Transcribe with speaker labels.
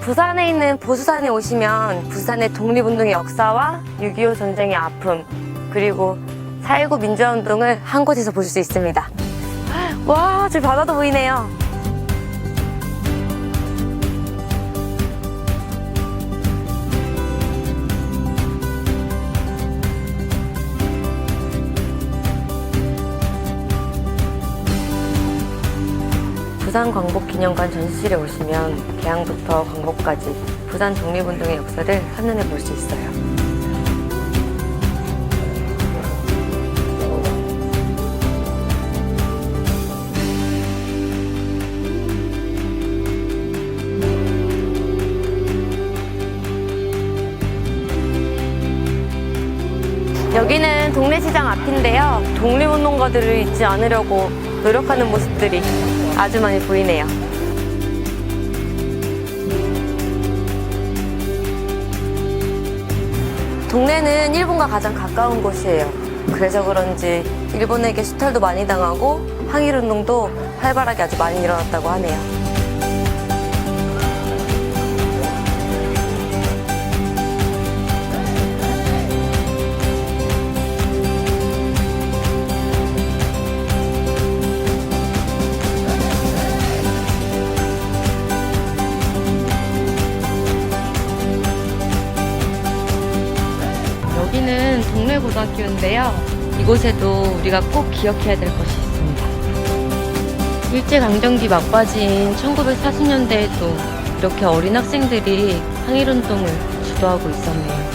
Speaker 1: 부산에 있는 보수산에 오시면 부산의 독립운동의 역사와 6.25 전쟁의 아픔, 그리고 4.19 민주화운동을 한 곳에서 보실 수 있습니다. 와, 저 바다도 보이네요. 부산 광복기념관 전시실에 오시면 개항부터 광복까지 부산 독립운동의 역사를 한눈에 볼 수 있어요. 여기는 동네 시장 앞인데요. 독립운동가들을 잊지 않으려고 노력하는 모습들이 아주 많이 보이네요. 동네는 일본과 가장 가까운 곳이에요. 그래서 그런지 일본에게 수탈도 많이 당하고 항일운동도 활발하게 아주 많이 일어났다고 하네요. 여기는 동네 고등학교인데요. 이곳에도 우리가 꼭 기억해야 될 것이 있습니다. 일제강점기 막바지인 1940년대에도 이렇게 어린 학생들이 항일운동을 주도하고 있었네요.